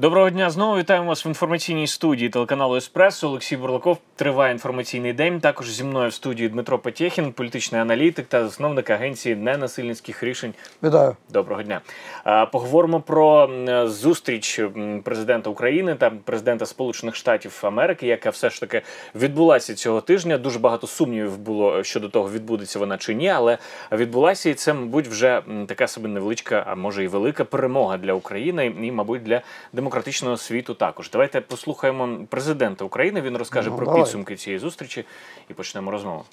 Доброго дня знову вітаємо вас в інформаційній студії телеканалу Еспресо. Олексій Бурлаков триває інформаційний день. Також зі мною в студії Дмитро Потєхін, політичний аналітик та засновник агенції ненасильницьких рішень. Вітаю. Доброго дня. Поговоримо про зустріч президента України та президента Сполучених Штатів Америки, яка все ж таки відбулася цього тижня. Дуже багато сумнівів було щодо того, відбудеться вона чи ні, але відбулася і це, мабуть, вже така собі невеличка, а може і велика перемога для України і, мабуть, для демократичного світу також. Давайте послухаємо президента України. Він розкаже ну, про давай. підсумки цієї зустрічі і почнемо розмову.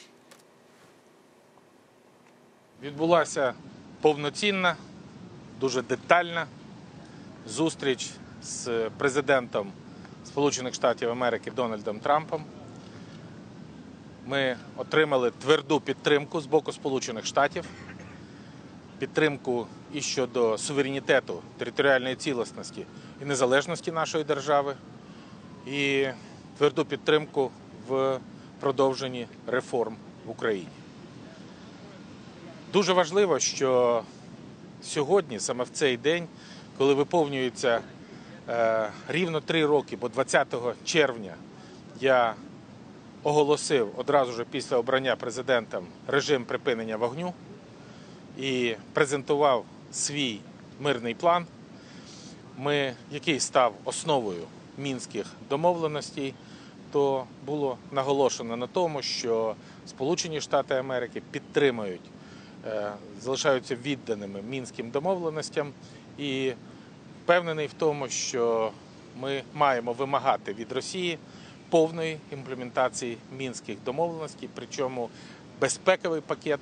Відбулася повноцінна, дуже детальна зустріч з президентом Сполучених Штатів Америки Дональдом Трампом. Ми отримали тверду підтримку з боку Сполучених Штатів, підтримку і щодо суверенітету, територіальної цілісності і незалежності нашої держави, і тверду підтримку в продовженні реформ в Україні. Дуже важливо, що сьогодні, саме в цей день, коли виповнюється е, рівно три роки, бо 20 червня я оголосив одразу ж після обрання президентом режим припинення вогню і презентував свій мирний план, ми, який став основою мінських домовленостей, то було наголошено на тому, що Сполучені Штати Америки підтримують, е, залишаються відданими мінським домовленостям і впевнений в тому, що ми маємо вимагати від Росії повної імплементації мінських домовленостей, причому безпековий пакет,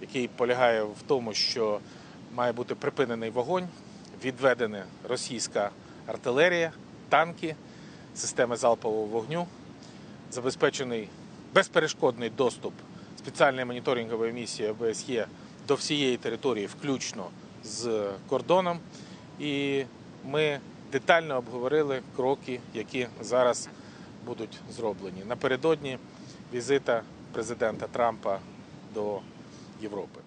який полягає в тому, що має бути припинений вогонь, відведена російська артилерія, танки, системи залпового вогню, забезпечений безперешкодний доступ спеціальної моніторингової місії ОБСЄ до всієї території, включно з кордоном. І ми детально обговорили кроки, які зараз будуть зроблені напередодні візита президента Трампа до Європи.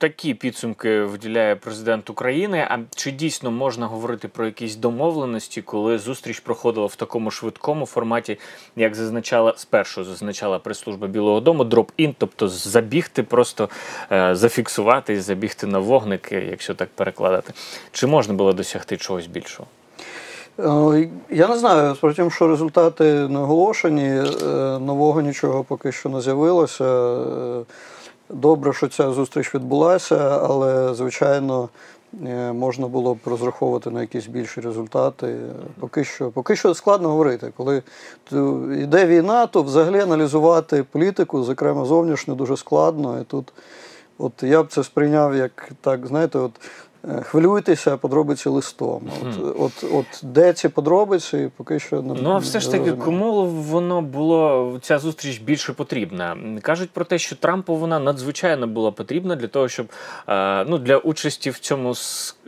Такі підсумки виділяє президент України. А чи дійсно можна говорити про якісь домовленості, коли зустріч проходила в такому швидкому форматі, як зазначала спершу, зазначала прес-служба Білого Дому, дроп-ін, тобто забігти, просто е, зафіксувати, забігти на вогник, якщо так перекладати, чи можна було досягти чогось більшого? Е, я не знаю, справді, що результати не оголошені, е, нового нічого поки що не з'явилося. Е, добре, що ця зустріч відбулася, але, звичайно, можна було б розраховувати на якісь більші результати. Поки що поки що складно говорити. Коли йде війна, то взагалі аналізувати політику, зокрема зовнішню, дуже складно. І тут, от я б це сприйняв як так, знаєте, от хвилюйтеся подробиці листом. От, от, от де ці подробиці, поки що не Ну а все ж таки, кому воно було ця зустріч більше потрібна? Кажуть про те, що Трампу вона надзвичайно була потрібна для того, щоб е, ну для участі в цьому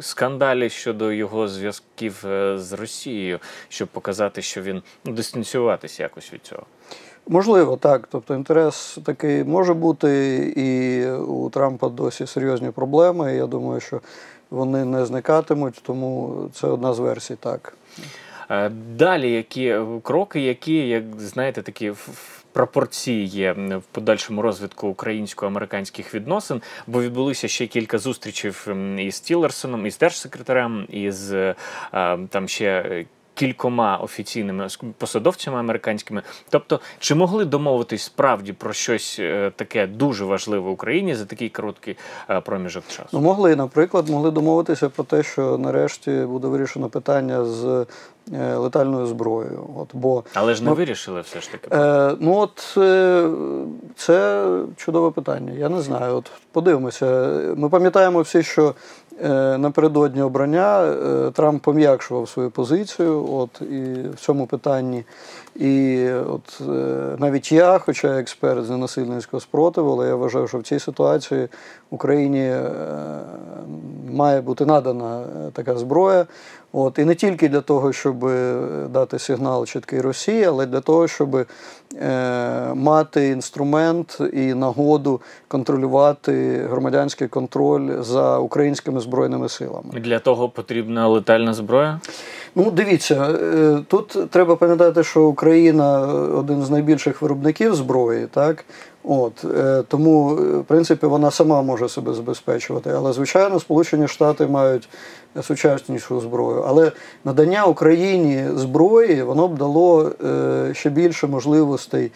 скандалі щодо його зв'язків е, з Росією, щоб показати, що він ну, дистанціюватися якось від цього. Можливо, так. Тобто інтерес такий може бути, і у Трампа досі серйозні проблеми. Я думаю, що вони не зникатимуть, тому це одна з версій, так. Е, далі які кроки, які, як знаєте, такі пропорції є в подальшому розвитку українсько-американських відносин, бо відбулися ще кілька зустрічей із Тілерсоном, із держсекретарем, із е, там ще кількома офіційними посадовцями американськими. Тобто, чи могли домовитись справді про щось е, таке дуже важливе Україні за такий короткий е, проміжок часу? Ну, могли, наприклад, могли домовитися про те, що нарешті буде вирішено питання з. Е, летальною зброєю, от бо але ж не ми, вирішили все ж таки. Е, Ну от е, це чудове питання. Я не знаю. От подивимося. Ми пам'ятаємо всі, що напередодні обрання е, Трамп пом'якшував свою позицію от, і в цьому питанні. І от е, навіть я, хоча експерт з ненасильницького спротиву, але я вважаю, що в цій ситуації Україні має бути надана така зброя. От, І не тільки для того, щоб дати сигнал чіткий Росії, але для того, щоб е, мати інструмент і нагоду контролювати громадянський контроль за українськими збройними силами. Для того потрібна летальна зброя. Ну, дивіться, е, тут треба пам'ятати, що Україна один з найбільших виробників зброї, так? От, е, тому, е, в принципі, вона сама може себе забезпечувати. Але, звичайно, Сполучені Штати мають сучаснішу зброю. Але надання Україні зброї воно б дало е, ще більше можливостей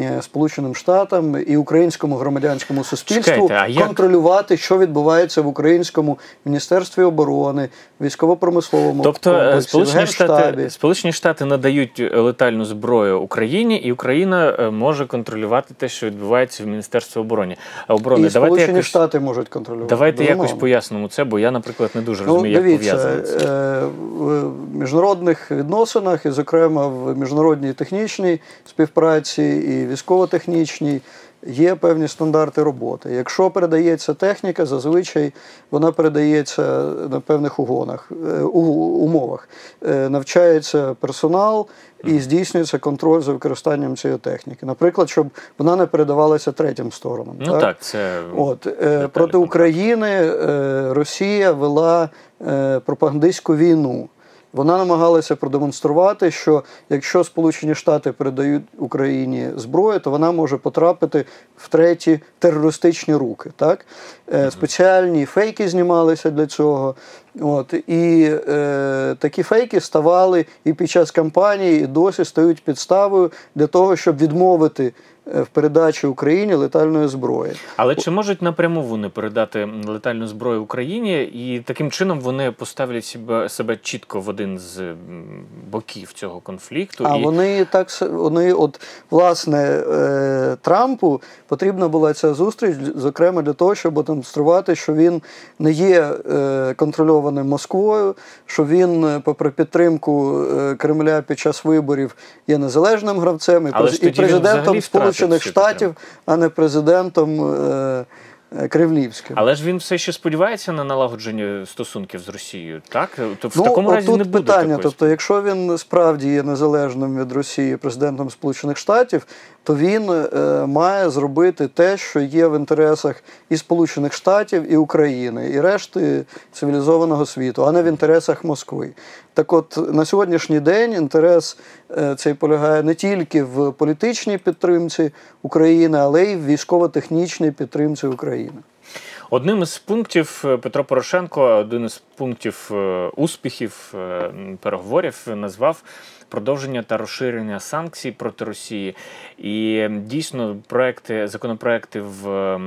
е, Сполученим Штатам і українському громадянському суспільству Чекайте, як- контролювати, що відбувається в українському міністерстві оборони, військово-промисловому Тобто е, комплексі, Сполучені Штати, Сполучені Штати надають летальну зброю Україні, і Україна може контролювати те, що відбувається в Міністерстві оборони. оборони. І Давайте Сполучені якось, Штати можуть контролювати. давайте якось пояснимо це, бо я, наприклад, не дуже Ну, розумію, як дивіться, е, в міжнародних відносинах, і, зокрема, в міжнародній технічній співпраці і військово-технічній, є певні стандарти роботи. Якщо передається техніка, зазвичай вона передається на певних угонах, е, у- умовах. Е, Навчається персонал і здійснюється контроль за використанням цієї техніки. Наприклад, щоб вона не передавалася третім сторонам. Ну так, це От, е, проти. України Росія вела пропагандистську війну. Вона намагалася продемонструвати, що якщо Сполучені Штати передають Україні зброю, то вона може потрапити в треті терористичні руки. Так? Е, спеціальні фейки знімалися для цього. От, і е, такі фейки ставали і під час кампанії, і досі стають підставою для того, щоб відмовити е, в передачі Україні летальної зброї. Але чи можуть напряму вони передати летальну зброю Україні, і таким чином вони поставлять себе, себе чітко в один з боків цього конфлікту? А і... вони так вони, от власне е, Трампу потрібна була ця зустріч, зокрема для того, щоб демонструвати, що він не є е, контрольованим Москвою, що він, е, попри підтримку е, Кремля під час виборів, є незалежним гравцем і, і президентом Сполучених Штатів, а не президентом е, е, Кремлівським. Але ж він все ще сподівається на налагодження стосунків з Росією, так? То в Ну, такому разі не буде питання. такої Тобто, якщо він справді є незалежним від Росії президентом Сполучених Штатів, то він е, має зробити те, що є в інтересах і Сполучених Штатів, і України, і решти цивілізованого світу, а не в інтересах Москви. Так от на сьогоднішній день інтерес е, цей полягає не тільки в політичній підтримці України, але й в військово-технічній підтримці України. Одним із пунктів е, Петро Порошенко, один із пунктів е, успіхів переговорів назвав продовження та розширення санкцій проти Росії. І дійсно проекти, законопроекти в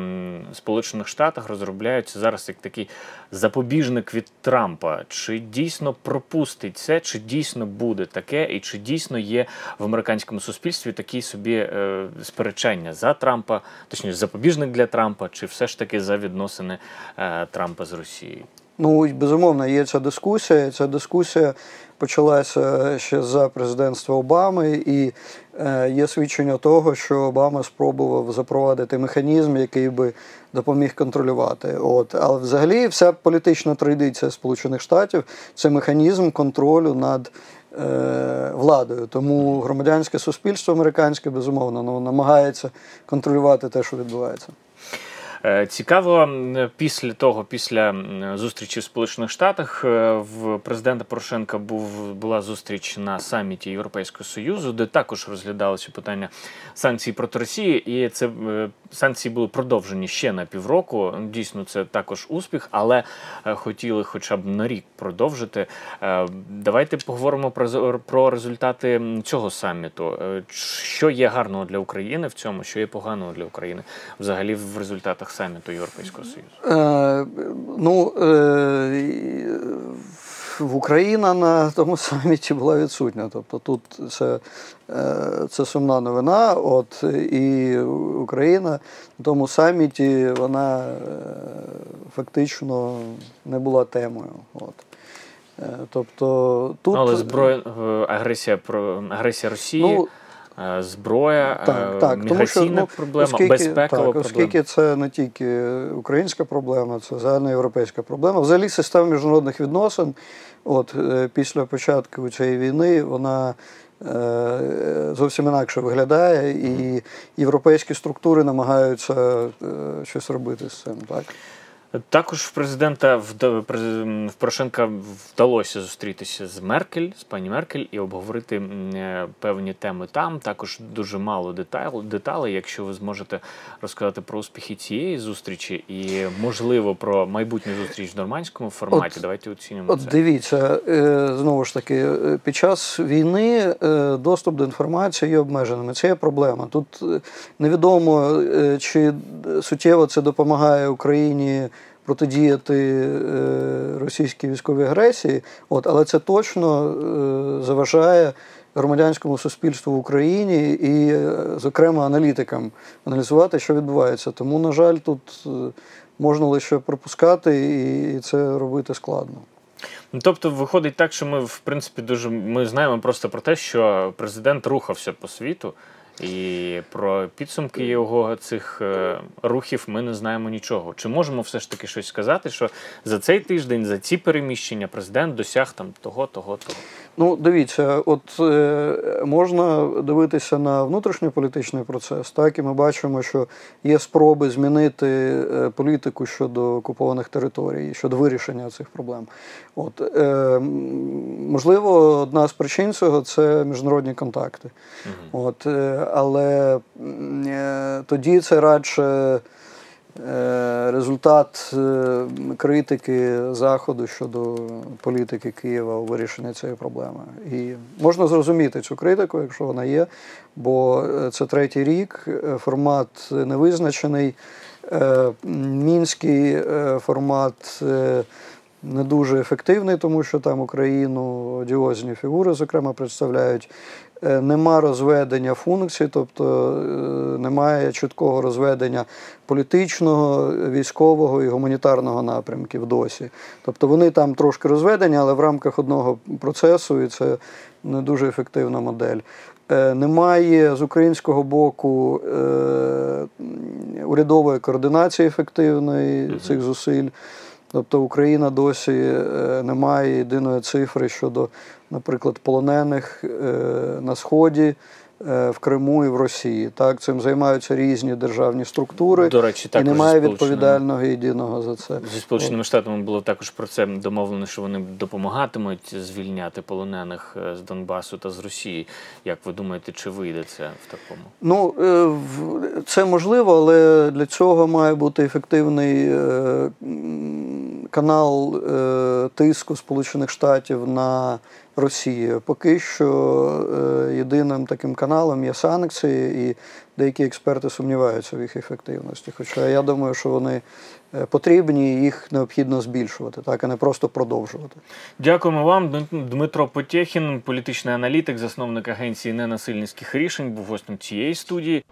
Сполучених Штатах розробляються зараз як такий запобіжник від Трампа. Чи дійсно пропустить це, чи дійсно буде таке, і чи дійсно є в американському суспільстві такі собі е, сперечання за Трампа, точніше запобіжник для Трампа, чи все ж таки за відносини е, Трампа з Росією? Ну, безумовно, є ця дискусія. Ця дискусія почалася ще за президентства Обами, і е, є свідчення того, що Обама спробував запровадити механізм, який би допоміг контролювати. От. Але взагалі вся політична традиція Сполучених Штатів це механізм контролю над. е, Владою, тому громадянське суспільство американське безумовно ну, намагається контролювати те, що відбувається. Е, Цікаво, після того, після зустрічі в Сполучених Штатах, е, в президента Порошенка був була зустріч на саміті Європейського Союзу, де також розглядалося питання санкцій проти Росії, і це е, санкції були продовжені ще на півроку. Дійсно, це також успіх, але хотіли хоча б на рік продовжити. Давайте поговоримо про про результати цього саміту. Що є гарного для України в цьому, що є поганого для України взагалі в результатах саміту Європейського Союзу. Е, ну, е, Україна на тому саміті була відсутня. Тобто тут це, е, це сумна новина. От, і Україна на тому саміті вона е, фактично не була темою. От. Е, Тобто тут. Ну, але зброя агресія про агресія Росії. Ну, Зброя, Так, е, так, тому що ну, проблема, оскільки, безпекова так, проблема. оскільки це не тільки українська проблема, це загальноєвропейська проблема. Взагалі система міжнародних відносин, от е, після початку цієї війни, вона е, зовсім інакше виглядає, і європейські структури намагаються е, щось робити з цим. Так? Також в президента в Порошенка вдалося зустрітися з Меркель, з пані Меркель, і обговорити е, певні теми там. Також дуже мало деталей. Якщо ви зможете розказати про успіхи цієї зустрічі і, можливо, про майбутню зустріч в нормандському форматі, От- давайте оцінимо От це. дивіться, е, знову ж таки, е, під час війни доступ до інформації є обмеженим. Це є проблема. Тут невідомо, чи суттєво це допомагає Україні протидіяти е, російській військовій агресії, от, але це точно е, заважає громадянському суспільству в Україні і, е, зокрема, аналітикам аналізувати, що відбувається. Тому, на жаль, тут можна лише пропускати, і це робити складно. Ну, Тобто виходить так, що ми в принципі дуже ми знаємо просто про те, що президент рухався по світу, і про підсумки його цих е, рухів ми не знаємо нічого. Чи можемо все ж таки щось сказати, що за цей тиждень, за ці переміщення, президент досяг там того, того, того. Ну, дивіться, от е, можна дивитися на внутрішньополітичний процес, так і ми бачимо, що є спроби змінити е, політику щодо окупованих територій, щодо вирішення цих проблем. От е, можливо, одна з причин цього це міжнародні контакти. От, е, але е, тоді це радше. Е, Результат е, критики Заходу щодо політики Києва у вирішенні цієї проблеми. І можна зрозуміти цю критику, якщо вона є, бо е, це третій рік, формат невизначений, мінський формат. Не дуже ефективний, тому що там Україну одіозні фігури, зокрема, представляють. Е, Нема розведення функцій, тобто е, немає чіткого розведення політичного, військового і гуманітарного напрямків досі. Тобто вони там трошки розведені, але в рамках одного процесу, і це не дуже ефективна модель. Е, Немає з українського боку урядової координації ефективної цих зусиль. Тобто Україна досі е, не має єдиної цифри щодо, наприклад, полонених е, на Сході, е, в Криму і в Росії. Так, цим займаються різні державні структури, До речі, і немає відповідального єдиного за це. Зі Сполученими Штатами було також про це домовлено, що вони допомагатимуть звільняти полонених з Донбасу та з Росії. Як ви думаєте, чи вийде це в такому? Ну, це можливо, але для цього має бути ефективний канал е, тиску Сполучених Штатів на Росію. Поки що е, єдиним таким каналом є санкції, і деякі експерти сумніваються в їх ефективності. Хоча я думаю, що вони е, потрібні, і їх необхідно збільшувати, так, а не просто продовжувати. Дякуємо вам. Дм- Дмитро Потєхін, політичний аналітик, засновник агенції ненасильницьких рішень, був гостем цієї студії.